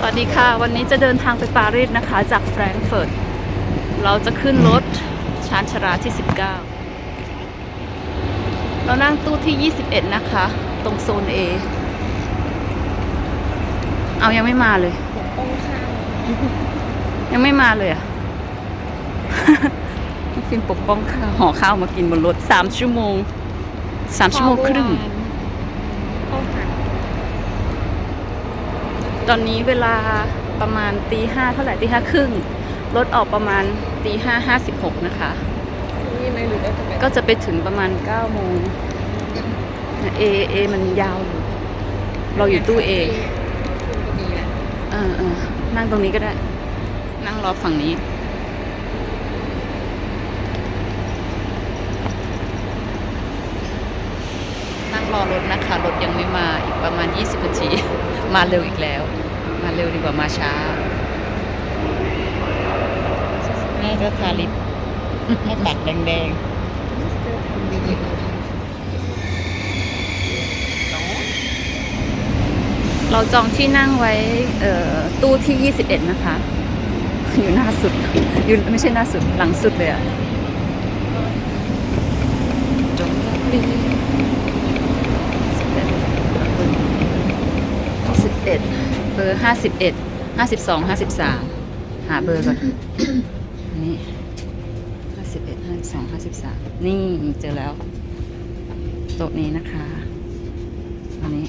สวัสดีค่ะ วันนี้จะเดินทางไปปารีสนะคะ จากแฟรงก์เฟิร์ตเราจะขึ้นรถชานชาราที่ 19 เรานั่งตู้ที่ 21 นะคะ ตรงโซน A เอายังไม่มาเลยองข้างยังไม่มาเลยอะน้องฟิล์มปกป้องข้าวห่อข้าวมากินบนรถ3ชั่วโมง3ชั่วโมงครึ่งเข้าหัน ตอนนี้เวลาประมาณตีห้าเท่าไหร่ตีห้าครึ่งรถออกประมาณตีห้าห้าสิบหกนะคะนี่ไหมหรือได้จะไปก็จะไปถึงประมาณเก้าโมงเอเอมันยาวอยู่เราอยู่ตู้เอคุณก็มีแหละเออเออนั่งตรงนี้ก็ได้ นั่งรอฝั่งนี้นั่งรอรถนะคะ รถยังไม่มาอีกประมาณ 20นาที มาเร็วอีกแล้ว มาเร็วดีกว่ามาช้าแม่ก็ทาลิปให้ปากแดงๆ เราจองที่นั่งไว้เอ่อตู้ที่ 21 นะคะ อยู่หน้าสุดอยู่ไม่ใช่หน้าสุดหลังสุดเลยอะจงรักดีสิบเอ็ดเบอร์ห้าสิบเอ็ดห้าสิบสองห้าสิบสามหาเบอร์ก่อนนี่ห้าสิบเอ็ดห้าสิบสองห้าสิบสามนี่เจอแล้วโต๊ะนี้นะคะอันนี้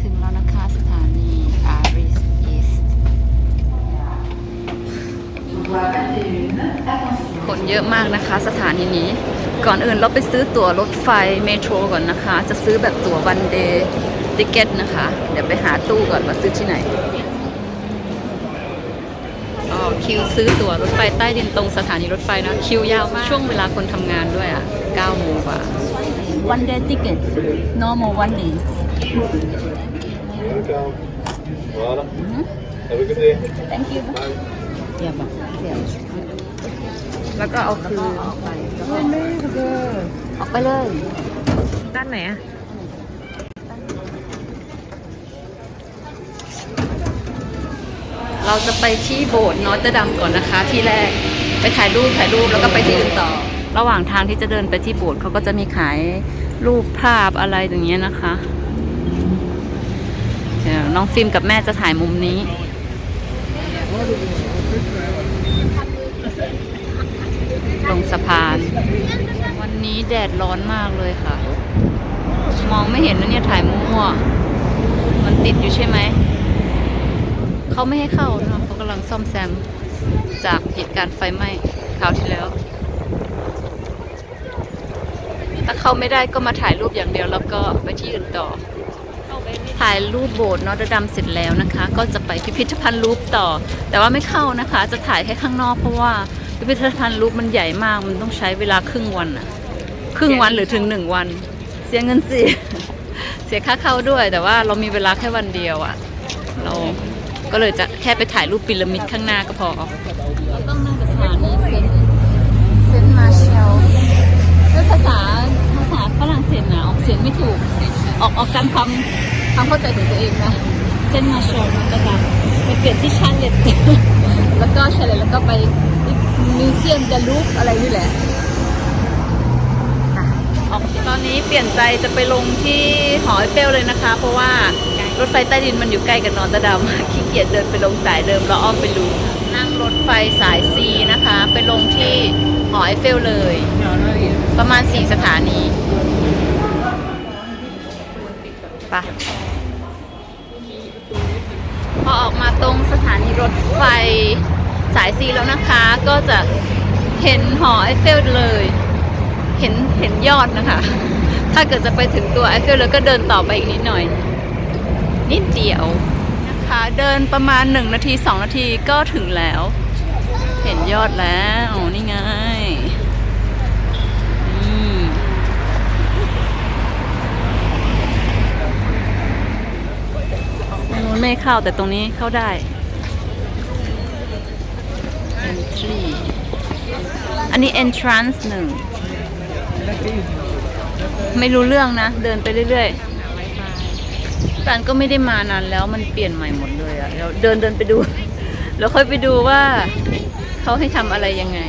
ถึงแล้วนะคะสถานีปารีสอีสต์คนเย อะมากนะคะ สถานีนี้ ก่อนอื่นเราไปซื้อตั๋วรถไฟเมโทรก่อนนะคะ จะซื้อแบบตั๋ววันเดย์ติเกตนะคะ เดี๋ยวไปหาตู้ก่อนว่าซื้อที่ไหนอ๋อคิวซื้อตั๋วรถไฟใต้ดินตรงสถานีรถไฟนะ คิวยาวมาก ช่วงเวลาคนทำงานด้วยอะ9โมงกว่า one day ticket normal one day Welcome. Voilà. Have a good day. thank you เดี๋ยวบอกเดี๋ยวแล้วก็เอาคืนออกไปแล้วก็ออกไปเลย ด้านไหนอะเราจะไปที่โบสถ์นอตเตอร์ดัมก่อนนะคะ ที่แรกไปถ่ายรูปถ่ายรูปแล้วก็ไปที่อื่นต่อ ระหว่างทางที่จะเดินไปที่โบสถ์เขาก็จะมีขายรูปภาพอะไรอย่างเงี้ยนะคะเดี๋ยวน้องฟิล์มกับแม่จะถ่ายมุมนี้ ลงสะพาน วันนี้แดดร้อนมากเลยค่ะ มองไม่เห็นนะเนี่ยถ่ายมั่วมันติดอยู่ใช่ไหม เขาไม่ให้เข้านะเขากำลังซ่อมแซมจากเหตุการณ์ไฟไหม้คราวที่แล้ว ถ้าเข้าไม่ได้ก็มาถ่ายรูปอย่างเดียวแล้วก็ไปที่อื่นต่อ ถ่ายรูปโบสถ์นอตดอร์ดัมเสร็จแล้วนะคะ ก็จะไปพิพิธภัณฑ์ลูฟต่อ แต่ว่าไม่เข้านะคะ จะถ่ายแค่ข้างนอกเพราะว่าพิพิธภัณฑ์ลูฟมันใหญ่มากมันต้องใช้เวลาครึ่งวันอะครึ่งวันหรือถึงหนึ่งวัน เสียเงินสิเสียค่าเข้าด้วย แต่ว่าเรามีเวลาแค่วันเดียวอะเราก็เลยจะแค่ไปถ่ายรูปพีระมิดข้างหน้าก็พอเราต้องนั่งจากสถานีเซนต์เซนมาเชลด้วยภาษาภา ษาฝรั่งเศสนะออกเสียงไม่ถูก ออกออกการความความเข้าใจของตัวเองนะเซนมาชลนะแต่แบบไปเปลี่ยนที่ชาร์เลตแล้วก็ชาเลตแล้วก็ไปมิวเซียมเดลูฟอะไรนี่แหละตอนนี้เปลี่ยนใจจะไปลงที่หอไอเฟลเลยนะคะ เพราะว่ารถไฟใต้ดินมันอยู่ใกล้กับนอนตะดำขี้เกียจเดินไปลงสายเดิมแล้วอ้อมไปลูนั่งรถไฟสายซีนะคะ ไปลงที่หอไอเฟลเลย ประมาณ 4 สถานีไปะพอออกมาตรงสถานีรถไฟสายซีแล้วนะคะ ก็จะเห็นหอไอเฟลเลย เห็นเห็นยอดนะคะ ถ้าเกิดจะไปถึงตัวไอเฟลแล้วก็เดินต่อไปอีกนิดหน่อย นิดเดียวนะคะ เดินประมาณ 1 นาที 2 นาทีก็ถึงแล้ว เห็นยอดแล้ว นี่ไงนี่ต รงนู้นไม่เข้าแต่ตรงนี้เข้าได้ entry อันนี้ entrance หนึ่ง ไม่รู้เรื่องนะ เดินไปเรื่อยๆร้านก็ไม่ได้มานานแล้วมันเปลี่ยนใหม่หมดเลยอะเราเดินเดินไปดู แล้วค่อยไปดูว่าเขาให้ทำอะไรยังไง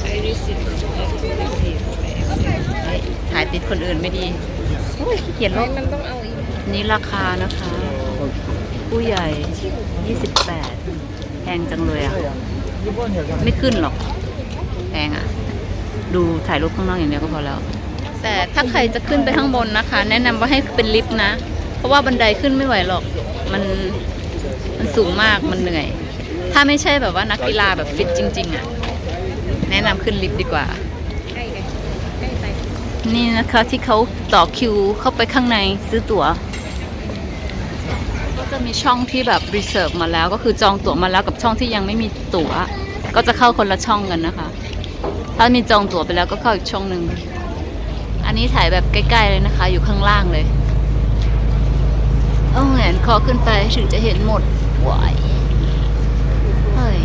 ใช้รีสิทธิ์รีสิทธิ์เฮ้ยถ่ายติดคนอื่นไม่ดีโอ้ยขี้เขียนลไม่บมันต้องเอาอีกนี่ราคานะคะ ผู้ใหญ่ 28แพงจังเลยอะไม่ขึ้นหรอกแพงอะดูถ่ายรูปข้างนอกอย่างเดียวก็พอแล้ว แต่ถ้าใครจะขึ้นไปข้างบนนะคะ แนะนำว่าให้เป็นลิฟต์นะ เพราะว่าบันไดขึ้นไม่ไหวหรอก มันมันสูงมากมันเหนื่อย ถ้าไม่ใช่แบบว่านักกีฬาแบบฟิตจริง ๆอะแนะนำขึ้นลิฟต์ดีกว่าใกล้กันใกล้ไปนี่นะคะที่เขาต่อคิวเข้าไปข้างในซื้อตั๋วก็ จะมีช่องที่แบบรีเซิร์ฟมาแล้วก็คือจองตั๋วมาแล้วกับช่องที่ยังไม่มีตั๋ว ก็จะเข้าคนละช่องกันนะคะ ถ้ามีจองตั๋วไปแล้วก็เข้าอีกช่องหนึ่งอันนี้ถ่ายแบบใกล้ๆเลยนะคะ อยู่ข้างล่างเลยเอาแหงนคอขึ้นไปถึงจะเห็นหมดวายเฮ้ย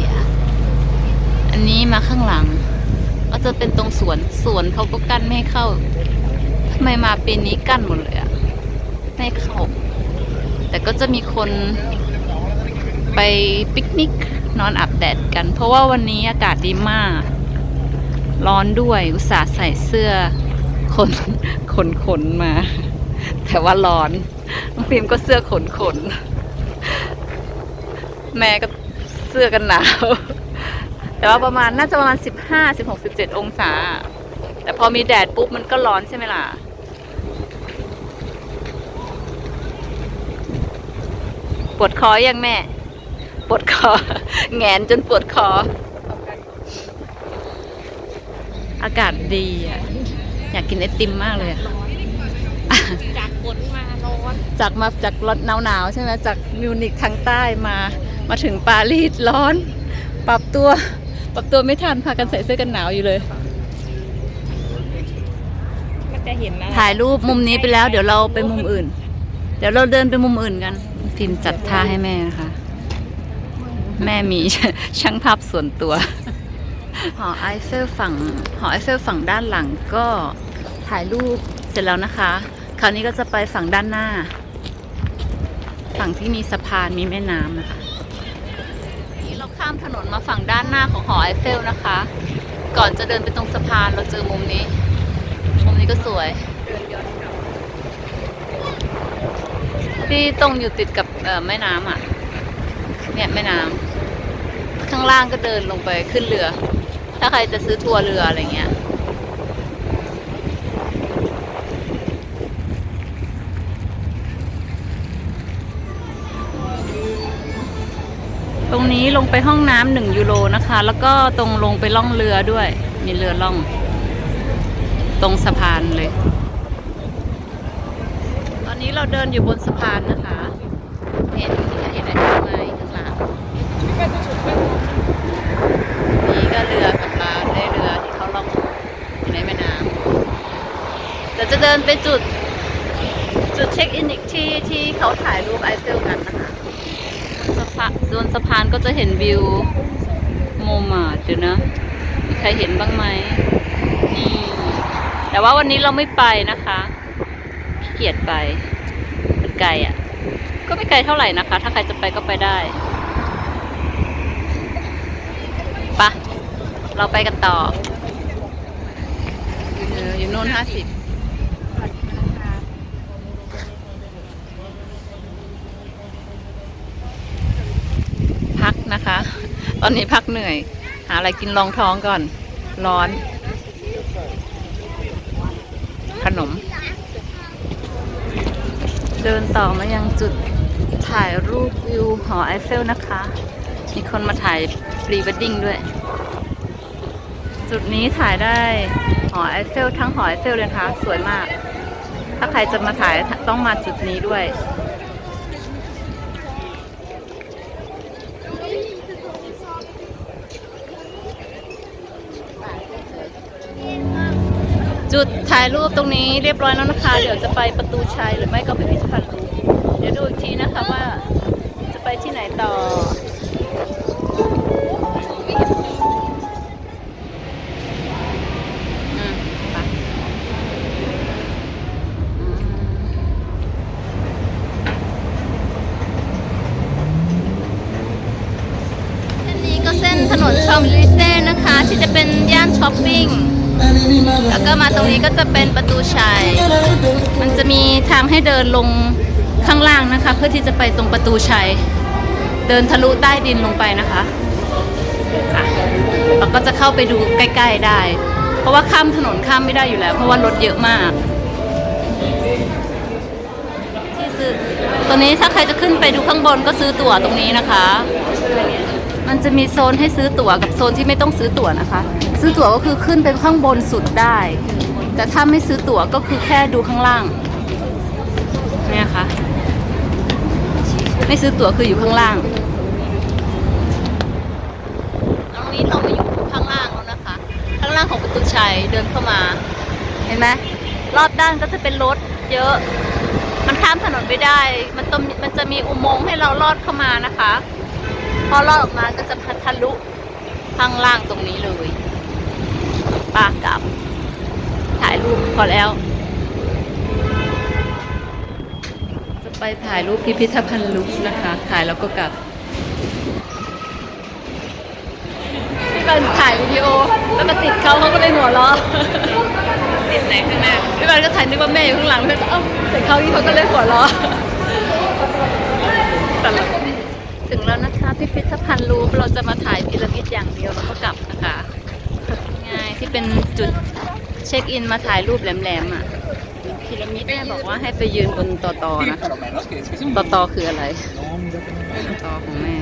อันนี้มาข้างหลัง ก็จะเป็นตรงสวนสวนเขาก็กั้นไม่ให้เข้าทำไมมาปีนี้กั้นหมดเลยอะไม่เข้า แต่ก็จะมีคนไปปิกนิกนอนอาบแดดกัน เพราะว่าวันนี้อากาศดีมาก ร้อนด้วยอุตส่าห์ใส่เสื้อขนขนขนมา แต่ว่าร้อนน้องฟิล์มก็เสื้อขนขนแม่ก็เสื้อกันหนาว แต่ว่าประมาณน่าจะประมาณสิบห้าสิบหกสิบเจ็ดองศา แต่พอมีแดดปุ๊บมันก็ร้อนใช่ไหมล่ะ ปวดคอยังแม่ ปวดคอ แงนจนปวดคอ อากาศดีอะ อยากกินไอติมมากเลยอะจากฝนมาร้อนจากมาจากรถหนาวๆใช่ไหมจากมิวนิกทางใต้มา มาถึงปารีสร้อน ปรับตัว ปรับตัวไม่ทันพากันใส่เสื้อกันหนาวอยู่เลย มันจะเห็นนะถ่ายรูปมุมนี้ไปแล้ว เดี๋ยวเราไปมุมอื่น เดี๋ยวเราเดินไปมุมอื่นกัน พิมพ์จัดท่าให้แม่นะคะ แม่มีช่างภาพส่วนตัวหอไอเฟลฝั่งหอไอเฟลฝั่งด้านหลังก็ถ่ายรูปเสร็จแล้วนะคะ คราวนี้ก็จะไปฝั่งด้านหน้า ฝั่งที่มีสะพานมีแม่น้ำนะคะนี่เราข้ามถนนมาฝั่งด้านหน้าของหอไอเฟลนะคะ ก่อนจะเดินไปตรงสะพานเราเจอมุมนี้ มุมนี้ก็สวย ที่ตรงอยู่ติดกับแม่น้ำอะ เนี่ยแม่น้ำข้างล่างก็เดินลงไปขึ้นเรือ ถ้าใครจะซื้อทัวร์เรืออะไรเงี้ยตรงนี้ลงไปห้องน้ำหนึ่งยูโรนะคะ แล้วก็ตรงลงไปล่องเรือด้วย มีเรือล่อง ตรงสะพานเลย นี้เราเดินอยู่บนสะพานนะคะ เห็นเห็นอะไรไหมข้างหลังนี่ก็เรือสำราญได้เรือที่เขาล่องอยู่ในแม่น้ำเดี๋ยวจะเดินไปจุด จุดเช็คอินอีกที่ที่เขาถ่ายรูปไอเฟลกันนะคะสะพานบนสะพานก็จะเห็นวิวโมมาดอยู่นะมีใครเห็นบ้างไหมนี่แต่ว่าวันนี้เราไม่ไปนะคะ เกียจไปมันไกลอะ ก็ไม่ไกลเท่าไหร่นะคะ ถ้าใครจะไปก็ไปได้ปะเราไปกันต่อเอออยู่โน่นห้าสิบพักนะคะ ตอนนี้พักเหนื่อย หาอะไรกินรองท้องก่อน ร้อน ขนม เดินต่อมายังจุดถ่ายรูปวิวหอไอเฟลนะคะ มีคนมาถ่ายพรีเวดดิ้งด้วย จุดนี้ถ่ายได้หอไอเฟลทั้งหอไอเฟลเลยนะคะ สวยมาก ถ้าใครจะมาถ่ายต้องมาจุดนี้ด้วย จุดถ่ายรูปตรงนี้เรียบร้อยแล้วนะคะ เดี๋ยวจะไปประตูชัยหรือไม่ก็ไปพิพิธภัณฑ์ลูเดี๋ยวดูอีกทีนะคะว่าจะไปที่ไหนต่อ เส้นนี้ก็เส้นถนนชองลิเซ่นะคะ ที่จะเป็นย่านช้อปปิ้ง แล้วก็มาตรงนี้ก็จะเป็นประตูชัย มันจะมีทางให้เดินลงข้างล่างนะคะ เพื่อที่จะไปตรงประตูชัย เดินทะลุใต้ดินลงไปนะคะอะเราก็จะเข้าไปดูใกล้ ๆได้ เพราะว่าข้ามถนนข้ามไม่ได้อยู่แล้ว เพราะว่ารถเยอะมากที่ซื้อตัวนี้ถ้าใครจะขึ้นไปดูข้างบนก็ซื้อตั๋วตรงนี้นะคะ มันจะมีโซนให้ซื้อตั๋วกับโซนที่ไม่ต้องซื้อตั๋วนะคะ ซื้อตั๋วก็คือขึ้นไปข้างบนสุดได้ แต่ถ้าไม่ซื้อตั๋วก็คือแค่ดูข้างล่างเนี่ยค่ะ ไม่ซื้อตั๋วคืออยู่ข้างล่างตรงนี้เรามาอยู่ข้างล่างแล้วนะคะ ข้างล่างของประตูชัยเดินเข้ามา เห็นไหมรอบด้านก็จะเป็นรถเยอะ มันข้ามถนนไม่ได้ มันต้องมันจะมีอุโมงค์ให้เราลอดเข้ามานะคะ พอลอดออกมาก็จะทะลุข้างล่างตรงนี้เลย ปากกลับ ถ่ายรูปพอแล้ว จะไปถ่ายรูปพิพิธภัณฑ์ลุกนะคะ ถ่ายแล้วก็กลับพี่บันถ่ายวิดีโอแล้วมาติดเขาเขาก็เลยหัวเราะติดไหนข้างหน้าพี่บันก็ถ่ายนึกว่าแม่อยู่ข้างหลังเพื่อนก็เอ้าแต่เขาที่เขาก็เลยหัวเราะตลกถึงแล้วนะคะพิพิธภัณฑ์ลูฟเราจะมาถ่ายพีระมิดอย่างเดียวแล้วก็กลับนะคะง่าย ที่เป็นจุดเช็คอินมาถ่ายรูปแหลมๆอะพีระมิดแม่บอกว่าให้ไปยืนบนตอตอนะตอตอคืออะไรตอของแม่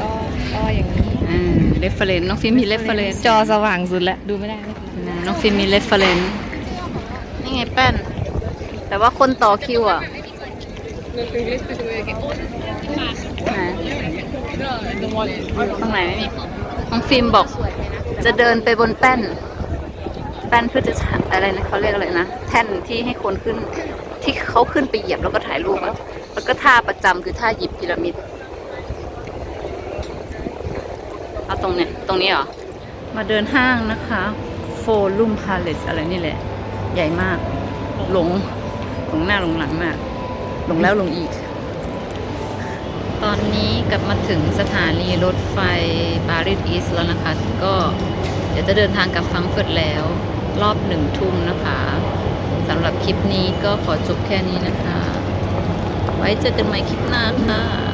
ก็ก็อย่างนี้อ่าเรฟเฟรนน้องฟิล์มมีเรฟเฟรนจอสว่างสุดแล้วดูไม่ได้นะน้องฟิล์มมีเรฟเฟรนนี่ไงแป้น แต่ว่าคนต่อคิวอะไหนตรงไหนไม่มีน้องฟิล์มบอกจะเดินไปบนแป้นแป้นเพื่อจะอะไรนะเขาเรียกอะไรนะแท่นที่ให้คนขึ้นที่เขาขึ้นไปเหยียบแล้วก็ถ่ายรูปอะแล้วก็ท่าประจำคือท่าหยิบพีระมิดเอาตรงเนี้ยตรงนี้เหรอ มาเดินห้างนะคะโฟลุมพาเลสอะไรนี่แหละ ใหญ่มาก หลงหลงหน้าหลงหลังมาก หลงแล้วหลงอีก ตอนนี้กลับมาถึงสถานีรถไฟปารีสอีสต์แล้วนะคะ ก็เดี๋ยวจะเดินทางกลับฟรังก์เฟิร์ตแล้ว รอบหนึ่งทุ่มนะคะสำหรับคลิปนี้ก็ขอจบแค่นี้นะคะ ไว้เจอกันใหม่คลิปหน้าค่ะ